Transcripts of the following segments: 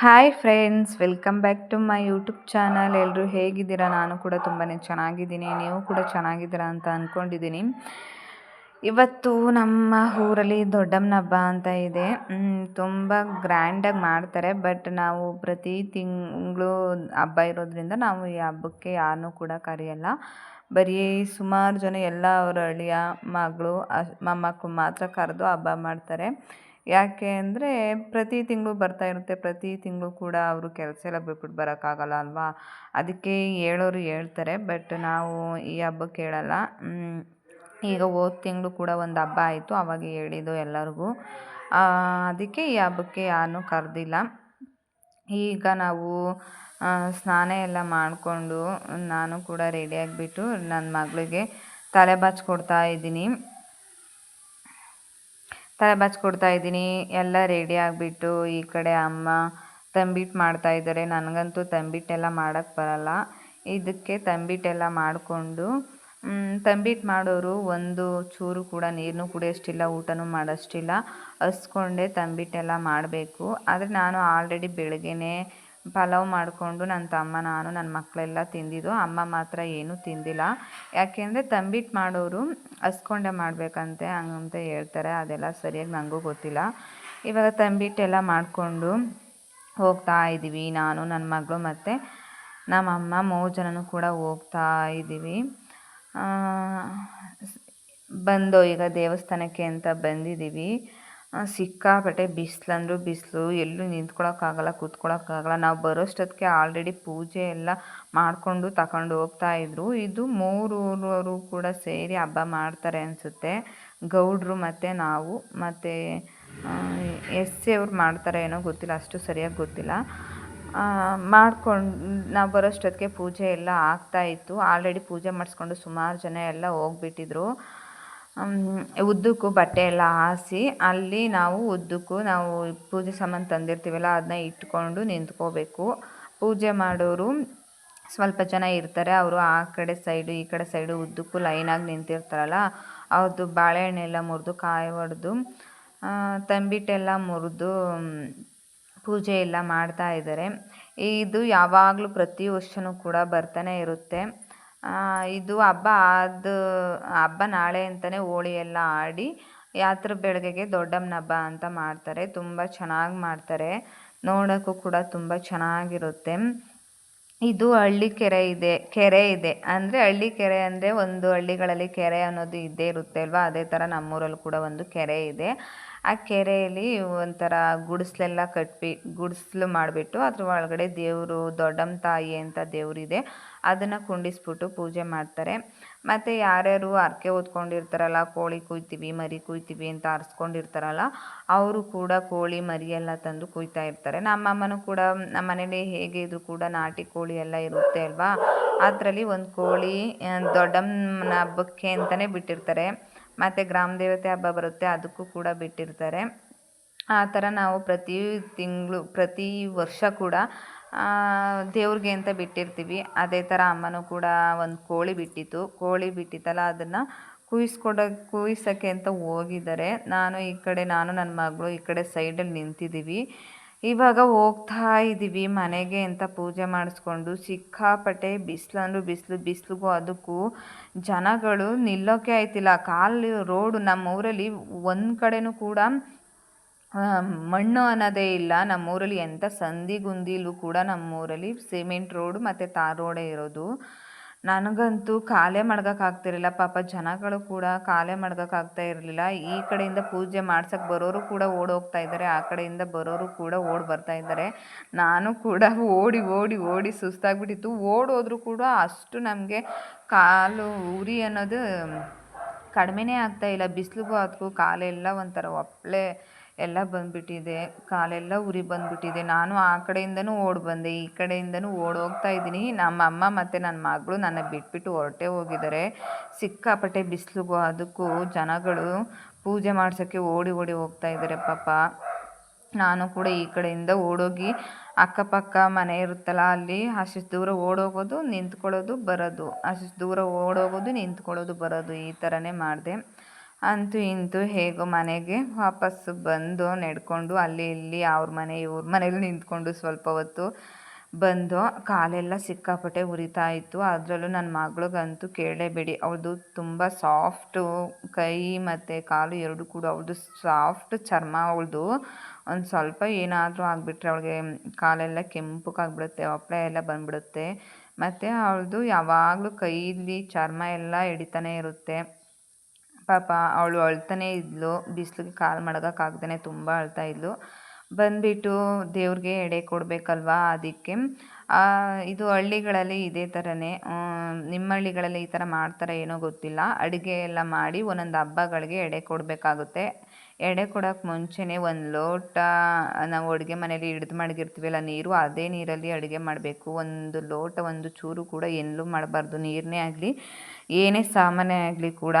Hi friends welcome back to my YouTube channel ಎಲ್ಲರೂ ಹೇಗಿದ್ದೀರಾ? ನಾನು ಕೂಡ ತುಂಬಾ ಚೆನ್ನಾಗಿದ್ದೀನಿ. ನೀವು ಕೂಡ ಚೆನ್ನಾಗಿದ್ದೀರಾ ಅಂತ ಅಂದ್ಕೊಂಡಿದ್ದೀನಿ ಇವತ್ತು ನಮ್ಮ ಊರಲ್ಲಿ ದೊಡ್ಡಮ್ಮನ ಹಬ್ಬ ಅಂತ ಇದೆ. ತುಂಬ ಗ್ರ್ಯಾಂಡಾಗಿ ಮಾಡ್ತಾರೆ. ಬಟ್ ನಾವು ಪ್ರತಿ ತಿಂಗಳು ಹಬ್ಬ ಇರೋದ್ರಿಂದ ನಾವು ಈ ಹಬ್ಬಕ್ಕೆ ಯಾರನ್ನೂ ಕೂಡ ಕರೆಯಲ್ಲ. ಬರೀ ಸುಮಾರು ಜನ ಎಲ್ಲ ಅವರ ಅಳಿಯ ಮಗಳು ಮೊಮ್ಮಕ್ಕಳು ಮಾತ್ರ ಕರೆದು ಹಬ್ಬ ಮಾಡ್ತಾರೆ. ಯಾಕೆ ಅಂದರೆ ಪ್ರತಿ ತಿಂಗಳು ಬರ್ತಾ ಇರುತ್ತೆ, ಪ್ರತಿ ತಿಂಗಳು ಕೂಡ ಅವರು ಕೆಲಸ ಎಲ್ಲ ಬಿಟ್ಬಿಟ್ಟು ಬರೋಕ್ಕಾಗಲ್ಲ ಅಲ್ವಾ? ಅದಕ್ಕೆ ಹೇಳೋರು ಹೇಳ್ತಾರೆ, ಬಟ್ ನಾವು ಈ ಹಬ್ಬಕ್ಕೆ ಕೇಳಲ್ಲ. ಈಗ ಹೋದ ತಿಂಗಳು ಕೂಡ ಒಂದು ಹಬ್ಬ ಆಯಿತು, ಅವಾಗ ಹೇಳಿದ್ದು ಎಲ್ಲರಿಗೂ. ಅದಕ್ಕೆ ಈ ಹಬ್ಬಕ್ಕೆ ಯಾರನ್ನೂ ಕರೆದಿಲ್ಲ. ಈಗ ನಾವು ಸ್ನಾನ ಎಲ್ಲ ಮಾಡಿಕೊಂಡು ನಾನು ಕೂಡ ರೆಡಿಯಾಗಿಬಿಟ್ಟು ನನ್ನ ಮಗಳಿಗೆ ತಲೆ ಬಾಚ್ಕೊಡ್ತಾ ಇದ್ದೀನಿ. ತಲೆ ಬಾಚ್ಕೊಡ್ತಾ ಇದ್ದೀನಿ. ಎಲ್ಲ ರೆಡಿ ಆಗಿಬಿಟ್ಟು ಈ ಕಡೆ ಅಮ್ಮ ತಂಬಿಟ್ಟು ಮಾಡ್ತಾ ಇದ್ದಾರೆ. ನನಗಂತೂ ತಂಬಿಟ್ಟೆಲ್ಲ ಮಾಡೋಕ್ಕೆ ಬರಲ್ಲ. ಇದಕ್ಕೆ ತಂಬಿಟ್ಟೆಲ್ಲ ಮಾಡಿಕೊಂಡು ತಂಬಿಟ್ಟು ಮಾಡೋರು ಒಂದು ಚೂರು ಕೂಡ ನೀರನ್ನು ಕುಡಿಯೋಷ್ಟಿಲ್ಲ, ಊಟನೂ ಮಾಡೋಷ್ಟಿಲ್ಲ. ಹಸ್ಕೊಂಡೆ ತಂಬಿಟ್ಟೆಲ್ಲ ಮಾಡಬೇಕು. ಆದರೆ ನಾನು ಆಲ್ರೆಡಿ ಬೆಳಗ್ಗೆನೇ ಪಲಾವ್ ಮಾಡಿಕೊಂಡು ನನ್ನ ತಮ್ಮ, ನಾನು ನನ್ನ ಮಕ್ಕಳೆಲ್ಲ ತಿಂದಿದ್ದು. ಅಮ್ಮ ಮಾತ್ರ ಏನೂ ತಿಂದಿಲ್ಲ. ಯಾಕೆಂದರೆ ತಂಬಿಟ್ಟು ಮಾಡೋರು ಹಸ್ಕೊಂಡೆ ಮಾಡಬೇಕಂತೆ ಹಂಗಂತ ಹೇಳ್ತಾರೆ. ಅದೆಲ್ಲ ಸರಿಯಾಗಿ ನನಗೂ ಗೊತ್ತಿಲ್ಲ. ಇವಾಗ ತಂಬಿಟ್ಟೆಲ್ಲ ಮಾಡಿಕೊಂಡು ಹೋಗ್ತಾ ಇದ್ದೀವಿ. ನಾನು ನನ್ನ ಮಗಳು ಮತ್ತು ನಮ್ಮಮ್ಮ ಮೂರು ಜನನೂ ಕೂಡ ಹೋಗ್ತಾ ಇದ್ದೀವಿ. ಬಂದು ಈಗ ದೇವಸ್ಥಾನಕ್ಕೆ ಅಂತ ಬಂದಿದ್ದೀವಿ. ಸಿಕ್ಕಾಪಟ್ಟೆ ಬಿಸಿಲಂದ್ರೂ ಬಿಸಿಲು, ಎಲ್ಲೂ ನಿಂತ್ಕೊಳ್ಳೋಕ್ಕಾಗಲ್ಲ ಕೂತ್ಕೊಳ್ಳೋಕ್ಕಾಗಲ್ಲ ನಾವು ಬರೋಷ್ಟೊತ್ತಿಗೆ ಆಲ್ರೆಡಿ ಪೂಜೆ ಎಲ್ಲ ಮಾಡಿಕೊಂಡು ತಗೊಂಡು ಹೋಗ್ತಾ ಇದ್ರು. ಇದು ಮೂರೂರವರು ಕೂಡ ಸೇರಿ ಹಬ್ಬ ಮಾಡ್ತಾರೆ ಅನಿಸುತ್ತೆ. ಗೌಡ್ರು ಮತ್ತು ನಾವು, ಮತ್ತು ಎಸ್ ಸಿ ಅವ್ರು ಮಾಡ್ತಾರೆ ಏನೋ ಗೊತ್ತಿಲ್ಲ, ಅಷ್ಟು ಸರಿಯಾಗಿ ಗೊತ್ತಿಲ್ಲ. ಮಾಡ್ಕೊಂಡು, ನಾವು ಬರೋಷ್ಟೊತ್ತಿಗೆ ಪೂಜೆ ಎಲ್ಲ ಆಗ್ತಾಯಿತ್ತು ಆಲ್ರೆಡಿ ಪೂಜೆ ಮಾಡಿಸ್ಕೊಂಡು ಸುಮಾರು ಜನ ಎಲ್ಲ ಹೋಗ್ಬಿಟ್ಟಿದ್ರು. ಉದ್ದಕ್ಕೂ ಬಟ್ಟೆ ಎಲ್ಲ ಹಾಸಿ ಅಲ್ಲಿ ನಾವು ಉದ್ದಕ್ಕೂ ನಾವು ಪೂಜೆ ಸಾಮಾನು ತಂದಿರ್ತೀವಲ್ಲ, ಅದನ್ನ ಇಟ್ಕೊಂಡು ನಿಂತ್ಕೋಬೇಕು. ಪೂಜೆ ಮಾಡೋರು ಸ್ವಲ್ಪ ಜನ ಇರ್ತಾರೆ, ಅವರು ಆ ಕಡೆ ಸೈಡು ಈ ಕಡೆ ಸೈಡು ಉದ್ದಕ್ಕೂ ಲೈನಾಗಿ ನಿಂತಿರ್ತಾರಲ್ಲ ಅವ್ರದ್ದು ಬಾಳೆಹಣ್ಣೆಲ್ಲ ಮುರಿದು ಕಾಯಿ ಹೊಡೆದು ತಂಬಿಟ್ಟೆಲ್ಲ ಮುರಿದು ಪೂಜೆ ಎಲ್ಲ ಮಾಡ್ತಾ ಇದ್ದಾರೆ ಇದು ಯಾವಾಗಲೂ ಪ್ರತಿ ವರ್ಷವೂ ಕೂಡ ಬರ್ತಾನೆ ಇರುತ್ತೆ. ಇದು ಹಬ್ಬ ಅದು ಹಬ್ಬ ನಾಳೆ ಅಂತಲೇ ಹೋಳಿ ಎಲ್ಲ ಆಡಿ ಯಾತ್ರ ಬೆಳಗ್ಗೆಗೆ ದೊಡ್ಡಮ್ಮನ ಹಬ್ಬ ಅಂತ ಮಾಡ್ತಾರೆ. ತುಂಬ ಚೆನ್ನಾಗಿ ಮಾಡ್ತಾರೆ. ನೋಡೋಕ್ಕೂ ಕೂಡ ತುಂಬ ಚೆನ್ನಾಗಿರುತ್ತೆ. ಇದು ಹಳ್ಳಿ ಕೆರೆ ಇದೆ ಕೆರೆ ಇದೆ. ಅಂದರೆ ಹಳ್ಳಿ ಕೆರೆ ಅಂದರೆ ಒಂದು ಹಳ್ಳಿಗಳಲ್ಲಿ ಕೆರೆ ಅನ್ನೋದು ಇದ್ದೇ ಇರುತ್ತೆ ಅಲ್ವಾ? ಅದೇ ತರ ನಮ್ಮೂರಲ್ಲೂ ಕೂಡ ಒಂದು ಕೆರೆ ಇದೆ. ಆ ಕೆರೆಯಲ್ಲಿ ಒಂಥರ ಗುಡಿಸ್ಲೆಲ್ಲ ಕಟ್ಟಿ, ಗುಡಿಸ್ಲು ಮಾಡಿಬಿಟ್ಟು ಅದ್ರ ಒಳಗಡೆ ದೇವರು, ದೊಡ್ಡಮ್ಮ ತಾಯಿ ಅಂತ ದೇವರಿದೆ. ಅದನ್ನು ಕುಂಡಿಸ್ಬಿಟ್ಟು ಪೂಜೆ ಮಾಡ್ತಾರೆ. ಮತ್ತು ಯಾರ್ಯಾರು ಹರ್ಕೆ ಹೊತ್ಕೊಂಡಿರ್ತಾರಲ್ಲ, ಕೋಳಿ ಕುಯ್ತೀವಿ, ಮರಿ ಕುಯ್ತೀವಿ ಅಂತ ಆರಿಸ್ಕೊಂಡಿರ್ತಾರಲ್ಲ, ಅವರು ಕೂಡ ಕೋಳಿ, ಮರಿ ಎಲ್ಲ ತಂದು ಕುಯ್ತಾ ಇರ್ತಾರೆ. ನಮ್ಮಮ್ಮನೂ ಕೂಡ ನಮ್ಮ ಮನೇಲಿ ಹೇಗೆ ಇದ್ರೂ ಕೂಡ ನಾಟಿ ಕೋಳಿ ಎಲ್ಲ ಇರುತ್ತೆ ಅಲ್ವಾ? ಅದರಲ್ಲಿ ಒಂದು ಕೋಳಿ ದೊಡ್ಡಮ್ಮನ ಹಬ್ಬಕ್ಕೆ ಅಂತಲೇ ಬಿಟ್ಟಿರ್ತಾರೆ. ಮತ್ತು ಗ್ರಾಮ ದೇವತೆ ಹಬ್ಬ ಬರುತ್ತೆ, ಅದಕ್ಕೂ ಕೂಡ ಬಿಟ್ಟಿರ್ತಾರೆ. ಆ ಥರ ನಾವು ಪ್ರತಿ ತಿಂಗಳು, ಪ್ರತಿ ವರ್ಷ ಕೂಡ ದೇವ್ರಿಗೆ ಅಂತ ಬಿಟ್ಟಿರ್ತೀವಿ. ಅದೇ ಥರ ಅಮ್ಮನೂ ಕೂಡ ಒಂದು ಕೋಳಿ ಬಿಟ್ಟಿತ್ತು. ಕೋಳಿ ಬಿಟ್ಟಿತ್ತಲ್ಲ, ಅದನ್ನು ಕುಯ್ಸ್ಕೊಡ, ಕುಯ್ಸೋಕ್ಕೆ ಅಂತ ಹೋಗಿದ್ದಾರೆ. ನಾನು ಈ ಕಡೆ, ನಾನು ನನ್ನ ಮಗಳು ಈ ಕಡೆ ಸೈಡಲ್ಲಿ ನಿಂತಿದ್ದೀವಿ. ಇವಾಗ ಹೋಗ್ತಾ ಇದ್ದೀವಿ ಮನೆಗೆ ಅಂತ ಪೂಜೆ ಮಾಡಿಸ್ಕೊಂಡು. ಸಿಕ್ಕಾಪಟ್ಟೆ ಬಿಸಿಲು ಅಂದರೂ ಬಿಸಿಲು, ಬಿಸಿಲಿಗೂ ಅದಕ್ಕೂ ಜನಗಳು ನಿಲ್ಲೋಕೆ ಆಯ್ತಿಲ್ಲ. ಕಾಲು, ರೋಡು ನಮ್ಮ ಊರಲ್ಲಿ ಒಂದು ಕಡೆಯೂ ಕೂಡ ಮಣ್ಣು ಅನ್ನೋದೇ ಇಲ್ಲ. ನಮ್ಮೂರಲ್ಲಿ ಎಂಥ ಸಂದಿ ಕೂಡ ನಮ್ಮೂರಲ್ಲಿ ಸಿಮೆಂಟ್ ರೋಡು ಮತ್ತು ತಾರ್ ರೋಡೇ ಇರೋದು. ನನಗಂತೂ ಕಾಲೇ ಆಗ್ತಿರಲಿಲ್ಲ. ಪಾಪ ಜನಗಳು ಕೂಡ ಕಾಲೇ ಆಗ್ತಾ ಇರಲಿಲ್ಲ. ಈ ಕಡೆಯಿಂದ ಪೂಜೆ ಮಾಡ್ಸಕ್ಕೆ ಬರೋರು ಕೂಡ ಓಡೋಗ್ತಾ ಇದ್ದಾರೆ. ಆ ಕಡೆಯಿಂದ ಬರೋರು ಕೂಡ ಓಡಿ ಬರ್ತಾ ಇದ್ದಾರೆ. ನಾನು ಕೂಡ ಓಡಿ ಓಡಿ ಓಡಿ ಸುಸ್ತಾಗ್ಬಿಟ್ಟಿತ್ತು. ಓಡೋದ್ರೂ ಕೂಡ ಅಷ್ಟು ನಮಗೆ ಕಾಲು ಉರಿ ಅನ್ನೋದು ಕಡಿಮೆನೇ ಆಗ್ತಾಯಿಲ್ಲ ಬಿಸಿಲಿಗೂ ಅದಕ್ಕೂ ಕಾಲೆಲ್ಲ ಒಂಥರ ಒಪ್ಪಳೆ ಎಲ್ಲ ಬಂದುಬಿಟ್ಟಿದೆ, ಕಾಲೆಲ್ಲ ಉರಿ ಬಂದುಬಿಟ್ಟಿದೆ. ನಾನು ಆ ಕಡೆಯಿಂದನೂ ಓಡಿ ಬಂದೆ, ಈ ಕಡೆಯಿಂದನೂ ಓಡಿ ಹೋಗ್ತಾ ಇದ್ದೀನಿ. ನಮ್ಮ ಅಮ್ಮ ಮತ್ತು ನನ್ನ ಮಗಳು ನನ್ನ ಬಿಟ್ಬಿಟ್ಟು ಹೊರಟೇ ಹೋಗಿದ್ದಾರೆ. ಸಿಕ್ಕಾಪಟ್ಟೆ ಬಿಸಿಲಿಗೂ ಅದಕ್ಕೂ ಜನಗಳು ಪೂಜೆ ಮಾಡ್ಸೋಕ್ಕೆ ಓಡಿ ಓಡಿ ಹೋಗ್ತಾ ಇದ್ದಾರೆ ಪಾಪ. ನಾನು ಕೂಡ ಈ ಕಡೆಯಿಂದ ಓಡೋಗಿ ಅಕ್ಕಪಕ್ಕ ಮನೆ ಇರುತ್ತಲ್ಲ, ಅಲ್ಲಿ ಅಷ್ಟು ದೂರ ಓಡೋಗೋದು, ನಿಂತ್ಕೊಳ್ಳೋದು, ಬರೋದು. ಅಷ್ಟಿಷ್ಟು ದೂರ ಓಡೋಗೋದು, ನಿಂತ್ಕೊಳ್ಳೋದು, ಬರೋದು, ಈ ಥರನೇ ಮಾಡಿದೆ. ಅಂತೂ ಇಂತೂ ಹೇಗೋ ಮನೆಗೆ ವಾಪಸ್ಸು ಬಂದು ನಡ್ಕೊಂಡು ಅಲ್ಲಿ ಇಲ್ಲಿ ಅವ್ರ ಮನೆ, ಇವ್ರ ಮನೇಲಿ ನಿಂತ್ಕೊಂಡು ಸ್ವಲ್ಪ ಹೊತ್ತು ಬಂದು ಕಾಲೆಲ್ಲ ಸಿಕ್ಕಾಪಟ್ಟೆ ಉರಿತಾ ಇತ್ತು. ಅದರಲ್ಲೂ ನನ್ನ ಮಗಳಿಗಂತೂ ಕೇಳೇಬೇಡಿ ಅವಳದು ತುಂಬ ಸಾಫ್ಟು ಕೈ ಮತ್ತು ಕಾಲು ಎರಡು ಕೂಡ ಅವಳದು ಸಾಫ್ಟ್ ಚರ್ಮ ಅವಳದು ಒಂದು ಸ್ವಲ್ಪ ಏನಾದರೂ ಆಗಿಬಿಟ್ರೆ ಅವಳಿಗೆ ಕಾಲೆಲ್ಲ ಕೆಂಪಗಾಗ್ಬಿಡುತ್ತೆ ಒಪ್ಪಳೆ ಎಲ್ಲ ಬಂದ್ಬಿಡುತ್ತೆ. ಮತ್ತು ಅವಳದು ಯಾವಾಗಲೂ ಕೈಯಲ್ಲಿ ಚರ್ಮ ಎಲ್ಲ ಹಿಡಿತಾನೆ ಇರುತ್ತೆ. ಪಾಪ ಅವಳು ಅಳ್ತಾನೆ ಇದ್ಲು, ಬಿಸಿಲಿಗೆ ಕಾಲು ಮಡಗೋಕ್ಕಾಗ್ದೇ ತುಂಬ ಅಳ್ತಾ ಇದ್ಲು. ಬಂದುಬಿಟ್ಟು ದೇವ್ರಿಗೆ ಎಡೆ ಕೊಡಬೇಕಲ್ವಾ ಅದಕ್ಕೆ. ಇದು ಹಳ್ಳಿಗಳಲ್ಲಿ ಇದೇ ಥರನೇ ನಿಮ್ಮ ಹಳ್ಳಿಗಳಲ್ಲಿ ಈ ಥರ ಮಾಡ್ತಾರೆ ಏನೋ ಗೊತ್ತಿಲ್ಲ. ಅಡುಗೆ ಎಲ್ಲ ಮಾಡಿ ಒಂದೊಂದು ಹಬ್ಬಗಳಿಗೆ ಎಡೆ ಕೊಡಬೇಕಾಗುತ್ತೆ. ಎಡೆ ಕೊಡೋಕೆ ಮುಂಚೆನೇ ಒಂದು ಲೋಟ, ನಾವು ಅಡುಗೆ ಮನೇಲಿ ಹಿಡ್ದು ಮಡಗಿರ್ತೀವಲ್ಲ ನೀರು, ಅದೇ ನೀರಲ್ಲಿ ಅಡುಗೆ ಮಾಡಬೇಕು. ಒಂದು ಲೋಟ, ಒಂದು ಚೂರು ಕೂಡ ಎಲ್ಲೂ ಮಾಡಬಾರ್ದು. ನೀರನ್ನೇ ಆಗಲಿ, ಏನೇ ಸಾಮಾನೇ ಆಗಲಿ ಕೂಡ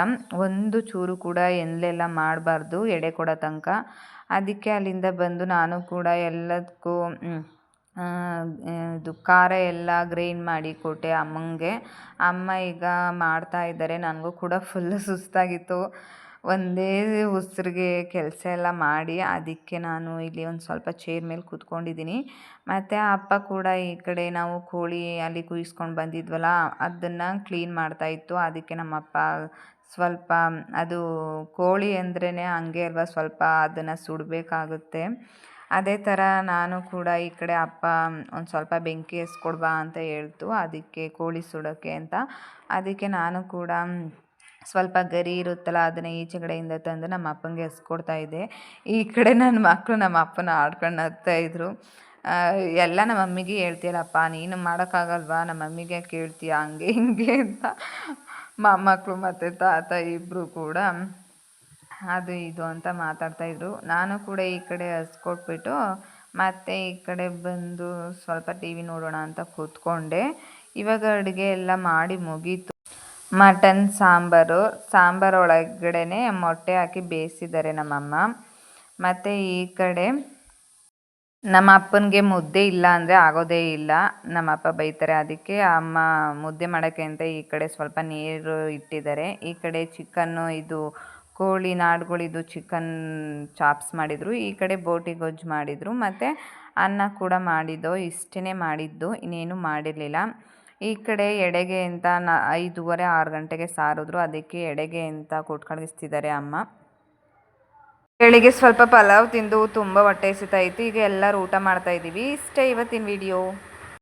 ಒಂದು ಚೂರು ಕೂಡ ಎಲ್ಲೆಲ್ಲ ಮಾಡಬಾರ್ದು ಎಡೆ ಕೊಡೋ ತನಕ. ಅದಕ್ಕೆ ಅಲ್ಲಿಂದ ಬಂದು ನಾನು ಕೂಡ ಎಲ್ಲದಕ್ಕೂ ಇದು ಖಾರ ಎಲ್ಲ ಗ್ರೈಂಡ್ ಮಾಡಿ ಕೊಟ್ಟೆ ಅಮ್ಮಂಗೆ. ಅಮ್ಮ ಈಗ ಮಾಡ್ತಾ ಇದ್ದಾರೆ. ನನಗೂ ಕೂಡ ಫುಲ್ಲು ಸುಸ್ತಾಗಿತ್ತು. ಒಂದೇ ಉಸಿರಿಗೆ ಕೆಲಸ ಎಲ್ಲ ಮಾಡಿ ಅದಕ್ಕೆ ನಾನು ಇಲ್ಲಿ ಒಂದು ಸ್ವಲ್ಪ ಚೇರ್ ಮೇಲೆ ಕೂತ್ಕೊಂಡಿದ್ದೀನಿ. ಮತ್ತು ಅಪ್ಪ ಕೂಡ ಈ ಕಡೆ ನಾವು ಕೋಳಿ ಅಲ್ಲಿ ಕುಯ್ಸ್ಕೊಂಡು ಬಂದಿದ್ವಲ್ಲ, ಅದನ್ನು ಕ್ಲೀನ್ ಮಾಡ್ತಾಯಿತ್ತು ಅದಕ್ಕೆ ನಮ್ಮಪ್ಪ ಸ್ವಲ್ಪ, ಅದು ಕೋಳಿ ಅಂದ್ರೇ ಹಂಗೆ ಅಲ್ವಾ, ಸ್ವಲ್ಪ ಅದನ್ನು ಸುಡಬೇಕಾಗುತ್ತೆ. ಅದೇ ಥರ ನಾನು ಕೂಡ ಈ ಕಡೆ ಅಪ್ಪ ಒಂದು ಸ್ವಲ್ಪ ಬೆಂಕಿ ಎಸ್ಕೊಡ್ಬಾ ಅಂತ ಹೇಳ್ತು. ಅದಕ್ಕೆ ಕೋಳಿ ಸುಡೋಕ್ಕೆ ಅಂತ. ಅದಕ್ಕೆ ನಾನು ಕೂಡ ಸ್ವಲ್ಪ ಗರಿ ಇರುತ್ತಲ್ಲ, ಅದನ್ನು ಈಚೆ ಕಡೆಯಿಂದ ತಂದು ನಮ್ಮ ಅಪ್ಪನಿಗೆ ಎಸ್ಕೊಡ್ತಾ ಇದ್ದೆ. ಈ ಕಡೆ ನನ್ನ ಮಕ್ಕಳು ನಮ್ಮ ಅಪ್ಪನ ಆಡ್ಕೊಂಡು ಇದ್ರು. ಎಲ್ಲ ನಮ್ಮ ಮಮ್ಮಿಗೆ ಹೇಳ್ತೀಯಲ್ಲಪ್ಪ ನೀನು ಮಾಡೋಕ್ಕಾಗಲ್ವಾ? ನಮ್ಮ ಮಮ್ಮಿಗೆ ಕೇಳ್ತೀಯ ಹಂಗೆ, ಹಿಂಗೆ ಅಂತ. ಮೊಮ್ಮಕ್ಕಳು ಮತ್ತು ತಾತ ಇಬ್ಬರು ಕೂಡ ಅದು ಇದು ಅಂತ ಮಾತಾಡ್ತಾಯಿದ್ರು ನಾನು ಕೂಡ ಈ ಕಡೆ ಹಸ್ಕೊಟ್ಬಿಟ್ಟು ಮತ್ತೆ ಈ ಕಡೆ ಬಂದು ಸ್ವಲ್ಪ ಟಿ ವಿ ನೋಡೋಣ ಅಂತ ಕೂತ್ಕೊಂಡೆ. ಇವಾಗ ಅಡುಗೆ ಎಲ್ಲ ಮಾಡಿ ಮುಗೀತು. ಮಟನ್, ಸಾಂಬಾರು ಸಾಂಬಾರು ಒಳಗಡೆನೆ ಮೊಟ್ಟೆ ಹಾಕಿ ಬೇಯಿಸಿದ್ದಾರೆ ನಮ್ಮಮ್ಮ. ಮತ್ತು ಈ ಕಡೆ ನಮ್ಮ ಅಪ್ಪನಿಗೆ ಮುದ್ದೆ ಇಲ್ಲ ಅಂದರೆ ಆಗೋದೇ ಇಲ್ಲ. ನಮ್ಮ ಅಪ್ಪ ಬೈತಾರೆ. ಅದಕ್ಕೆ ಅಮ್ಮ ಮುದ್ದೆ ಮಾಡೋಕ್ಕೆ ಅಂತ ಈ ಕಡೆ ಸ್ವಲ್ಪ ನೀರು ಇಟ್ಟಿದ್ದಾರೆ. ಈ ಕಡೆ ಚಿಕನ್ನು, ಇದು ಕೋಳಿ ನಾಡುಗಳಿದು ಚಿಕನ್ ಚಾಪ್ಸ್ ಮಾಡಿದರು. ಈ ಕಡೆ ಬೋಟಿ ಗೊಜ್ಜು ಮಾಡಿದರು. ಮತ್ತು ಅನ್ನ ಕೂಡ ಮಾಡಿದ್ದು ಇಷ್ಟೇ ಮಾಡಿದ್ದು. ಇನ್ನೇನು ಮಾಡಿರಲಿಲ್ಲ. ಈ ಕಡೆ ಎಡೆಗೆ ಅಂತ ನ, ಐದೂವರೆ, ಆರು ಗಂಟೆಗೆ ಸಾರಿದ್ರು. ಅದಕ್ಕೆ ಎಡೆಗೆ ಅಂತ ಕೊಟ್ಕೊಂಡಿಸ್ತಿದ್ದಾರೆ ಅಮ್ಮ. ಬೆಳಿಗ್ಗೆ ಸ್ವಲ್ಪ ಪಲಾವ್ ತಿಂದು ತುಂಬ ಹೊಟ್ಟೆ ಇತ್ತು. ಈಗ ಎಲ್ಲರೂ ಊಟ ಮಾಡ್ತಾ ಇದ್ದೀವಿ. ಇಷ್ಟೇ ಇವತ್ತಿನ ವಿಡಿಯೋ.